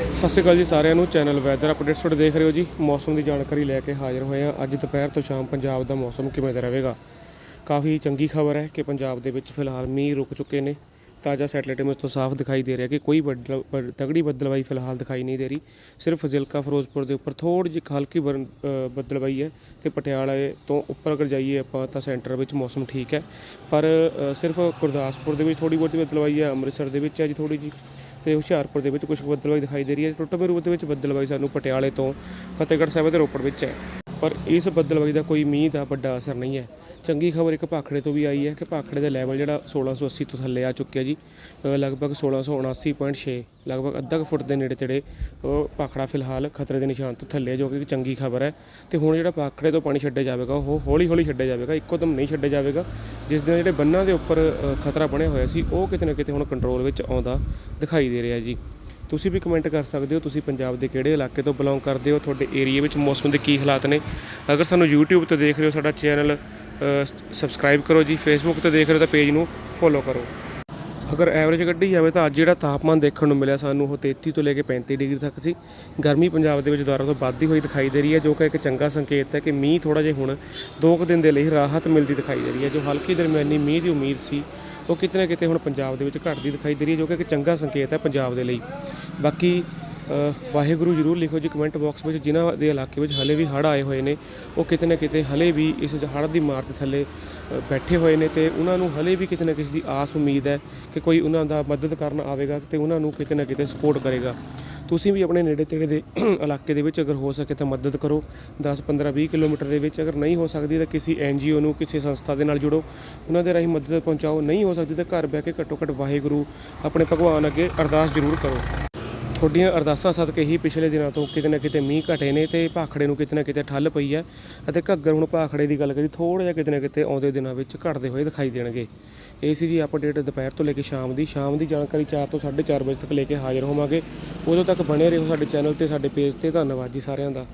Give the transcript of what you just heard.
ਸਤਿ ਸ਼੍ਰੀ ਅਕਾਲ ਜੀ ਸਾਰਿਆਂ ਨੂੰ। ਚੈਨਲ ਵੈਦਰ ਅਪਡੇਟਸ ਤੁਹਾਡੇ ਦੇਖ ਰਹੇ ਹੋ ਜੀ। ਮੌਸਮ ਦੀ ਜਾਣਕਾਰੀ ਲੈ ਕੇ ਹਾਜ਼ਰ ਹੋਏ ਹਾਂ। ਅੱਜ ਦੁਪਹਿਰ ਤੋਂ ਸ਼ਾਮ ਪੰਜਾਬ ਦਾ ਮੌਸਮ ਕਿਵੇਂ ਦਾ ਰਹੇਗਾ? ਕਾਫੀ ਚੰਗੀ ਖਬਰ ਹੈ ਕਿ ਪੰਜਾਬ ਦੇ ਵਿੱਚ ਫਿਲਹਾਲ ਮੀਂਹ ਰੁਕ ਚੁੱਕੇ ਨੇ। ਤਾਜ਼ਾ ਸੈਟਲਾਈਟ ਇਮੇਜ ਤੋਂ ਸਾਫ਼ ਦਿਖਾਈ ਦੇ ਰਿਹਾ ਕਿ ਕੋਈ ਬੱਦਲ ਬ- ਤਗੜੀ ਬੱਦਲਵਾਈ ਫਿਲਹਾਲ ਦਿਖਾਈ ਨਹੀਂ ਦੇ ਰਹੀ। ਸਿਰਫ ਫਜ਼ਿਲਕਾ ਫਿਰੋਜ਼ਪੁਰ ਦੇ ਉੱਪਰ ਥੋੜੀ ਜਿਹੀ ਹਲਕੀ ਬਰਨ- ਅ, ਬੱਦਲਵਾਈ ਹੈ ਤੇ ਪਟਿਆਲੇ ਤੋਂ ਉੱਪਰ ਅਗਰ ਜਾਈਏ ਆਪਾਂ ਤਾਂ ਸੈਂਟਰ ਵਿੱਚ ਮੌਸਮ ਠੀਕ ਹੈ। ਪਰ ਸਿਰਫ ਗੁਰਦਾਸਪੁਰ ਦੇ ਵਿੱਚ ਥੋੜੀ ਬਹੁਤੀ ਬੱਦਲਵਾਈ ਹੈ ਅੰਮ੍ਰਿਤਸਰ ਦੇ ਵਿੱਚ ਹੈ ਜੀ ਥੋੜੀ ਜੀ ਤੇ ਹੁਸ਼ਿਆਰਪੁਰ ਦੇ ਵਿੱਚ ਕੁਝ ਬੱਦਲਵਾਈ ਦਿਖਾਈ ਦੇ ਰਹੀ ਹੈ। ਟੁੱਟਵੇਂ ਰੂਪ ਦੇ ਵਿੱਚ ਬੱਦਲਵਾਈ ਸਾਨੂੰ ਪਟਿਆਲੇ ਤੋਂ ਫਤਿਹਗੜ੍ਹ ਸਾਹਿਬ ਤੇ ਰੋਪੜ ਵਿੱਚ ਹੈ। ਪਰ ਇਸ ਬੱਦਲਵਾਈ ਦਾ ਕੋਈ ਮੀਂਹ ਦਾ ਵੱਡਾ ਅਸਰ ਨਹੀਂ ਹੈ। ਚੰਗੀ ਖਬਰ ਇੱਕ ਭਾਖੜੇ ਤੋਂ ਵੀ ਆਈ ਹੈ ਕਿ ਭਾਖੜੇ ਦਾ ਲੈਵਲ ਜਿਹੜਾ 1680 ਤੋਂ ਥੱਲੇ ਆ ਚੁੱਕਿਆ ਜੀ ਅ, ਲਗਭਗ 1679.6 ਲਗਭਗ ਅੱਧਾ ਕੁ ਫੁੱਟ ਦੇ ਨੇੜੇ ਤੇੜੇ ਉਹ ਭਾਖੜਾ ਫਿਲਹਾਲ ਖਤਰੇ ਦੇ ਨਿਸ਼ਾਨ ਤੋਂ ਥੱਲੇ ਜੋ ਕਿ ਇੱਕ ਚੰਗੀ ਖਬਰ ਹੈ। ਤੇ ਹੁਣ ਜਿਹੜਾ ਭਾਖੜੇ ਤੋਂ ਪਾਣੀ ਛੱਡਿਆ ਜਾਵੇਗਾ ਉਹ ਹੌਲੀ ਹੌਲੀ ਛੱਡਿਆ ਜਾਵੇਗਾ ਇੱਕੋ ਦਮ ਨਹੀਂ ਛੱਡਿਆ ਜਾਵੇਗਾ। ਜਿਸ ਦੇ ਜਿਹੜੇ ਬੰਨਾਂ ਦੇ ਉੱਪਰ ਖਤਰਾ ਬਣਿਆ ਹੋਇਆ ਸੀ ਉਹ ਕਿਤੇ ਨਾ ਕਿਤੇ ਹੁਣ ਕੰਟਰੋਲ ਵਿੱਚ ਆਉਂਦਾ ਦਿਖਾਈ ਦੇ ਰਿਹਾ ਜੀ। ਤੁਸੀਂ ਵੀ ਕਮੈਂਟ ਕਰ ਸਕਦੇ ਹੋ, ਤੁਸੀਂ ਪੰਜਾਬ ਦੇ ਕਿਹੜੇ ਇਲਾਕੇ ਤੋਂ ਬਿਲੋਂਗ ਕਰਦੇ ਹੋ, ਤੁਹਾਡੇ ਏਰੀਆ ਵਿੱਚ ਮੌਸਮ ਦੇ ਕੀ ਹਾਲਾਤ ਨੇ। ਅਗਰ ਸਾਨੂੰ YouTube ਤੇ ਦੇਖ ਰਹੇ ਹੋ, ਸਾਡਾ ਚੈਨਲ ਸਬਸਕ੍ਰਾਈਬ ਕਰੋ ਜੀ। Facebook ਤੇ ਦੇਖ ਰਹੇ ਹੋ ਤਾਂ ਪੇਜ ਨੂੰ ਫੋਲੋ ਕਰੋ। ਅਗਰ ਐਵਰੇਜ ਕੱਢੀ ਜਾਵੇ ਤਾਂ ਅੱਜ ਜਿਹੜਾ ਤਾਪਮਾਨ ਦੇਖਣ ਨੂੰ ਮਿਲਿਆ, ਸਾਨੂੰ ਉਹ 33 ਤੋਂ ਲੈ ਕੇ 35 ਡਿਗਰੀ ਤੱਕ ਸੀ। ਗਰਮੀ ਪੰਜਾਬ ਦੇ ਵਿੱਚ ਦੁਬਾਰਾ ਤੋਂ ਵੱਧਦੀ ਹੋਈ ਦਿਖਾਈ ਦੇ ਰਹੀ ਹੈ, ਜੋ ਕਿ ਇੱਕ ਚੰਗਾ ਸੰਕੇਤ ਹੈ ਕਿ ਮੀਂਹ ਥੋੜਾ ਜਿਹਾ ਹੁਣ ਦੋ ਕੁ ਦਿਨ ਦੇ ਲਈ ਰਾਹਤ ਮਿਲਦੀ ਦਿਖਾਈ ਦੇ ਰਹੀ ਹੈ, ਜੋ ਹਲਕੀ ਦਰਮਿਆਨੀ ਮੀਂਹ ਦੀ ਉਮੀਦ ਸੀ। ਉਹ ਕਿਤੇ ਨਾ ਕਿਤੇ ਹੁਣ ਪੰਜਾਬ ਦੇ ਵਿੱਚ ਘਟਦੀ ਦਿਖਾਈ ਦੇ ਰਹੀ ਹੈ, ਜੋ ਕਿ ਇੱਕ ਚੰਗਾ ਸੰਕੇਤ ਹੈ ਪੰਜਾਬ ਦੇ ਲਈ। ਬਾਕੀ ਵਾਹਿਗੁਰੂ ਜਰੂਰ ਲਿਖੋ ਜੀ ਕਮੈਂਟ ਬਾਕਸ ਵਿੱਚ, ਜਿਨ੍ਹਾਂ ਦੇ ਇਲਾਕੇ ਵਿੱਚ ਹਲੇ ਵੀ ਹੜ੍ਹ ਆਏ ਹੋਏ ਨੇ। ਉਹ ਕਿਤੇ ਨਾ ਕਿਤੇ ਹਲੇ ਵੀ ਇਸ ਹੜ੍ਹ ਦੀ ਮਾਰ ਦੇ ਥੱਲੇ ਬੈਠੇ ਹੋਏ ਨੇ ਤੇ ਉਹਨਾਂ ਨੂੰ ਹਲੇ ਵੀ ਕਿਤੇ ਨਾ ਕਿਸੇ ਦੀ ਆਸ ਉਮੀਦ ਹੈ ਕਿ ਕੋਈ ਉਹਨਾਂ ਦਾ ਮਦਦ ਕਰਨ ਆਵੇਗਾ ਤੇ ਉਹਨਾਂ ਨੂੰ ਕਿਤੇ ਨਾ ਕਿਤੇ ਸਪੋਰਟ ਕਰੇਗਾ। ਤੁਸੀਂ ਵੀ ਆਪਣੇ ਨੇੜੇ ਤੇੜੇ ਦੇ ਇਲਾਕੇ ਦੇ ਵਿੱਚ ਅਗਰ ਹੋ ਸਕੇ ਤਾਂ ਮਦਦ ਕਰੋ। 10 15 20 ਕਿਲੋਮੀਟਰ ਦੇ ਵਿੱਚ ਅਗਰ ਨਹੀਂ ਹੋ ਸਕਦੀ ਤਾਂ ਕਿਸੇ ਐਨਜੀਓ ਨੂੰ, ਕਿਸੇ ਸੰਸਥਾ ਦੇ ਨਾਲ ਜੁੜੋ। ਉਹਨਾਂ ਦੇ ਰਾਹੀਂ ਮਦਦ ਪਹੁੰਚਾਓ। ਨਹੀਂ ਹੋ ਸਕਦੀ ਤਾਂ ਘਰ ਬਹਿ ਕੇ ਘੱਟੋ ਘੱਟ ਵਾਹਿਗੁਰੂ ਆਪਣੇ ਭਗਵਾਨ ਅੱਗੇ ਅਰਦਾਸ ਜ਼ਰੂਰ ਕਰੋ। ਤੁਹਾਡੀਆਂ ਅਰਦਾਸਾਂ ਸਦਕੇ ਹੀ ਪਿਛਲੇ ਦਿਨਾਂ ਤੋਂ ਕਿਤੇ ਨਾ ਕਿਤੇ ਮੀਂਹ ਘਟੇ ਨੇ ਤੇ ਭਾਖੜੇ ਨੂੰ ਕਿਤੇ ਨਾ ਕਿਤੇ ਠੱਲ ਪਈ ਹੈ ਅਤੇ ਘੱਗਰ ਹੁਣ ਭਾਖੜੇ ਦੀ ਗੱਲ ਕਰੀ ਥੋੜ੍ਹਾ ਜਿਹਾ ਕਿਤੇ ਨਾ ਕਿਤੇ ਆਉਂਦੇ ਦਿਨਾਂ ਵਿੱਚ ਘਟਦੇ ਹੋਏ ਦਿਖਾਈ ਦੇਣਗੇ। ਇਹ ਸੀ ਜੀ ਅਪਡੇਟ ਦੁਪਹਿਰ ਤੋਂ ਲੈ ਕੇ ਸ਼ਾਮ ਦੀ। ਸ਼ਾਮ ਦੀ ਜਾਣਕਾਰੀ 4 ਤੋਂ 4:30 ਵਜੇ ਤੱਕ ਲੈ ਕੇ ਹਾਜ਼ਰ ਹੋਵਾਂਗੇ। ਉਦੋਂ ਤੱਕ ਬਣੇ ਰਹੋ ਸਾਡੇ ਚੈਨਲ ਤੇ, ਸਾਡੇ ਪੇਜ ਤੇ। ਧੰਨਵਾਦ ਜੀ ਸਾਰਿਆਂ ਦਾ।